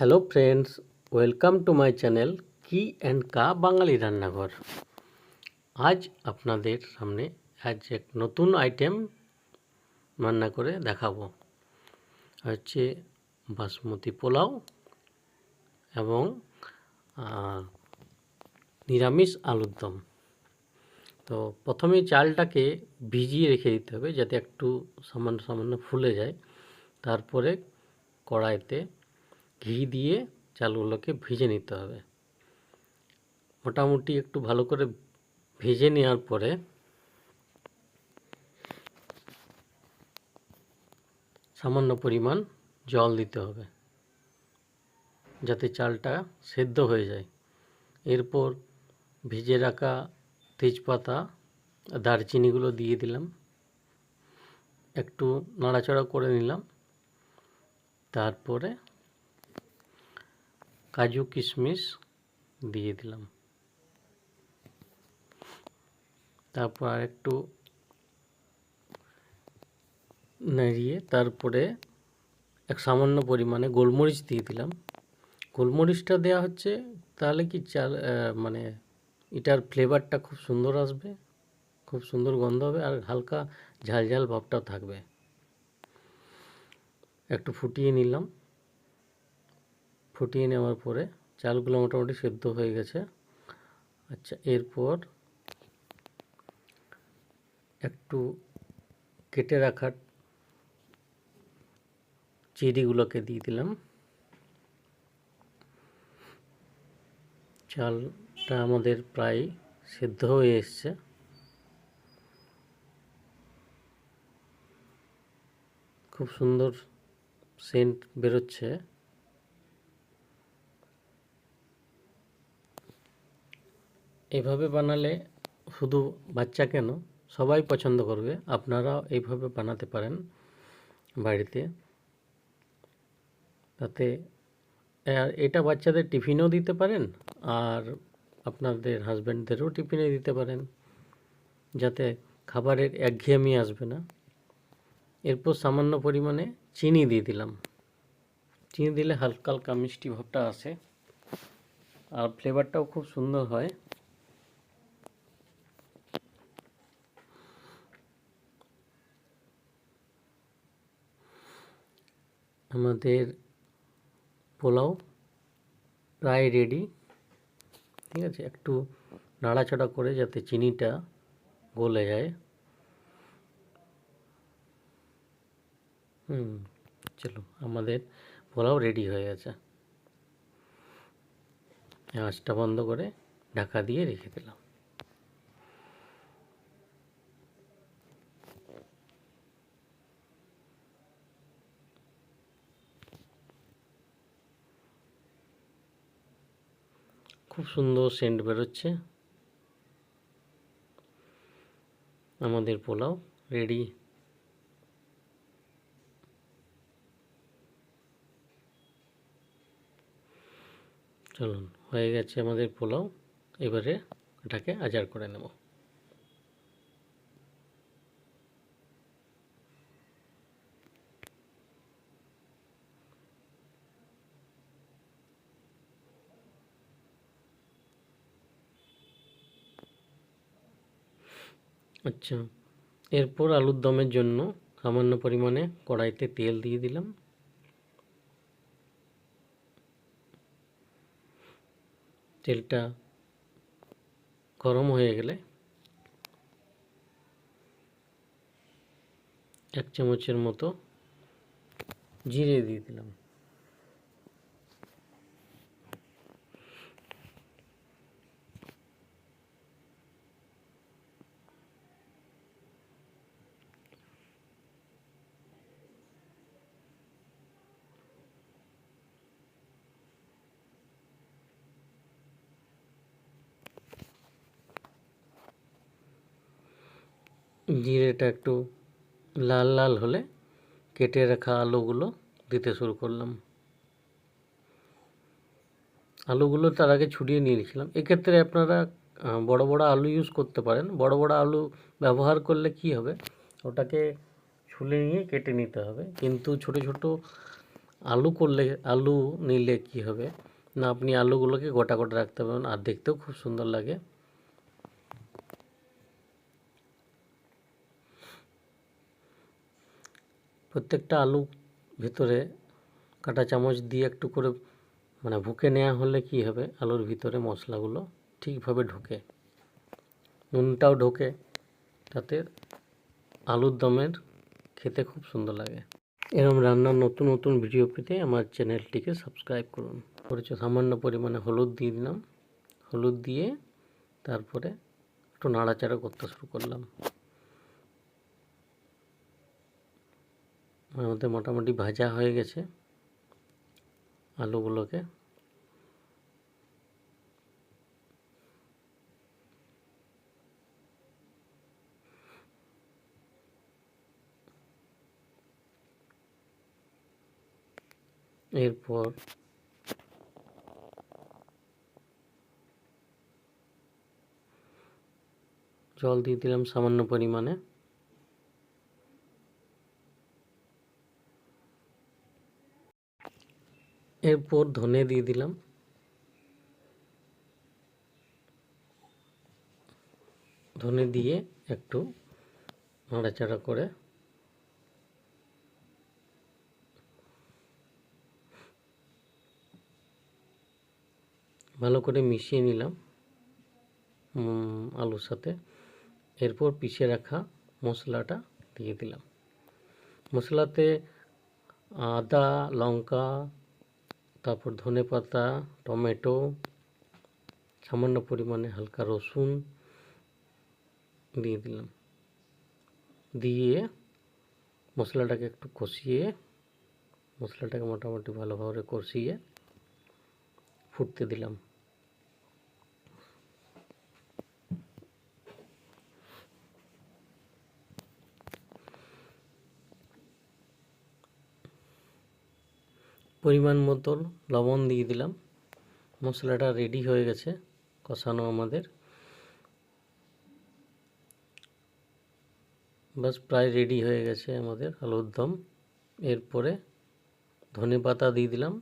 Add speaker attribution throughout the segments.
Speaker 1: Hello friends welcome to my channel কি and কা বাঙালি রান্নাঘর আজ আপনাদের সামনে আজ এক নতুন আইটেম রান্না করে দেখাবো। হচ্ছে বাসমতি পোলাও এবং নিরামিষ আলুর দম। তো প্রথমে চালটাকে ভিজিয়ে রেখে দিতে হবে যাতে একটু সামান্য সামান্য ফুলে যায়। তারপরে কড়াইতে ঘি দিয়ে চালগুলোকে ভেজে নিতে হবে। মোটামুটি একটু ভালো করে ভেজে নেওয়ার পরে সামান্য পরিমাণ জল দিতে হবে যাতে চালটা সেদ্ধ হয়ে যায়। এরপর ভেজে রাখা তেজপাতা, দারচিনিগুলো দিয়ে দিলাম। একটু নাড়াচাড়া করে নিলাম। তারপরে কাজু কিশমিশ দিয়ে দিলাম। তারপর আর একটু নাড়িয়ে তারপরে এক সামান্য পরিমাণে গোলমরিচ দিয়ে দিলাম। গোলমরিচটা দেওয়া হচ্ছে, তাহলে কি চাল মানে এটার ফ্লেভারটা খুব সুন্দর আসবে, খুব সুন্দর গন্ধ হবে আর হালকা ঝাল ঝাল ভাবটাও থাকবে। একটু ফুটিয়ে নিলাম। ফুটিয়ে নেওয়ার পরে চালগুলো মোটামুটি সেদ্ধ হয়ে গেছে। আচ্ছা এরপর একটু কেটে রাখা চেরিগুলোকে দিয়ে দিলাম। চালটা আমাদের প্রায় সেদ্ধ হয়ে এসছে। খুব সুন্দর সেন্ট বেরোচ্ছে। এভাবে বানালে শুধু বাচ্চা কেন? সবাই পছন্দ করবে। আপনারাও এইভাবে বানাতে পারেন বাড়িতে। তাতে এটা বাচ্চাদের টিফিনও দিতে পারেন আর আপনাদের হাজব্যান্ডদেরও টিফিনে দিতে পারেন। যাতে খাবারের একঘেয়েমি আসবে না। এরপর সামান্য পরিমাণে চিনি দিয়ে দিলাম। চিনি দিলে হালকা হালকা মিষ্টি ভাবটা আসে। আর ফ্লেভারটাও খুব সুন্দর হয়। আমাদের পোলাও প্রায় রেডি ঠিক আছে? একটু নাড়াচাড়া করে যাতে চিনিটা গলে যায়। হুম, চলো, আমাদের পোলাও রেডি হয়ে গেছে। আঁচটা বন্ধ করে ঢাকা দিয়ে রেখে দিলাম। খুব সুন্দর সেন্ট বেরোচ্ছে। আমাদের পোলাও রেডি চলুন, হয়ে গেছে আমাদের পোলাও। এবারে এটাকে আজার করে নেব। আচ্ছা। এরপর আলুর দমের জন্য সামান্য পরিমাণে কড়াইতে তেল দিয়ে দিলাম। তেলটা গরম হয়ে গেলে এক চামচের মতো জিরে দিয়ে দিলাম। জিরেটা একটু লাল লাল হলে কেটে রাখা আলুগুলো দিতে শুরু করলাম। আলুগুলো তার আগে ছুটিয়ে নিয়েছিলাম। এক্ষেত্রে আপনারা বড় বড় আলু ইউজ করতে পারেন। বড় বড় আলু ব্যবহার করলে কি হবে? ওটাকে ছুলে নিয়ে কেটে নিতে হবে। কিন্তু ছোট ছোট আলু করলে, আলু নিলে কি হবে? না, আপনি আলুগুলোকে গোটা গোটা রাখতে পারবেন। আর দেখতেও খুব সুন্দর লাগে। প্রত্যেকটা আলু ভিতরে কাঁটা চামচ দিয়ে একটু করে মানে ভুকে নেওয়া হলে কি হবে? আলুর ভিতরে মশলাগুলো ঠিকভাবে ঢোকে। নুনটাও ঢোকে, তাতে আলুর দমের খেতে খুব সুন্দর লাগে। এরকম রান্নার নতুন নতুন ভিডিও পেতে আমার চ্যানেলটিকে সাবস্ক্রাইব করুন। করেছে সামান্য পরিমাণে হলুদ দিয়ে দিলাম। হলুদ দিয়ে তারপরে একটু নাড়াচাড়া করতে শুরু করলাম। আমাদের মোটামুটি ভাজা হয়ে গেছে আলুগুলোকে। এরপর জল দিয়ে দিলাম সামান্য পরিমাণে। এরপর ধনে দিয়ে দিলাম। ধনে দিয়ে একটু নাড়াচাড়া করে ভালো করে মিশিয়ে নিলাম আলুর সাথে। এরপর পিষে রাখা মশলাটা দিয়ে দিলাম। মশলাতে আদা, লঙ্কা তারপর ধনে পাতা, টমেটো, সামান্য পরিমাণে হালকা রসুন দিয়ে দিলাম। দিয়ে মশলাটাকে একটু কষিয়ে, মশলাটাকে মোটামুটি ভালোভাবে কষিয়ে ফুটতে দিলাম। পরিমাণ মতো লবণ দিয়ে দিলাম। মশলাটা রেডি হয়ে গেছে, কষানো আমাদের। বাস প্রায় রেডি হয়ে গেছে আমাদের আলুর দম। এরপরে ধনে পাতা দিয়ে দিলাম।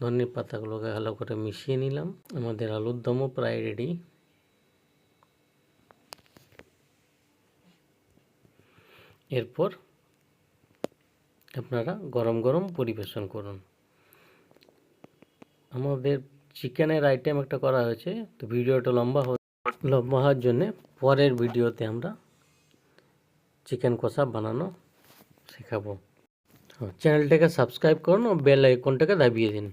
Speaker 1: ধনে পাতাগুলোকে ভালো করে মিশিয়ে নিলাম। আমাদের আলুর দমও প্রায় রেডি এরপর আপনারা গরম গরম পরিবেশন করুন। আমাদের চিকেনের আইটেম একটা করা হয়েছে, তো ভিডিওটা লম্বা লম্বা হওয়ার জন্যে পরের ভিডিওতে আমরা চিকেন কষা বানানো শেখাবো। চ্যানেলটাকে সাবস্ক্রাইব করুন ও বেল আইকনটাকে দাবিয়ে দিন।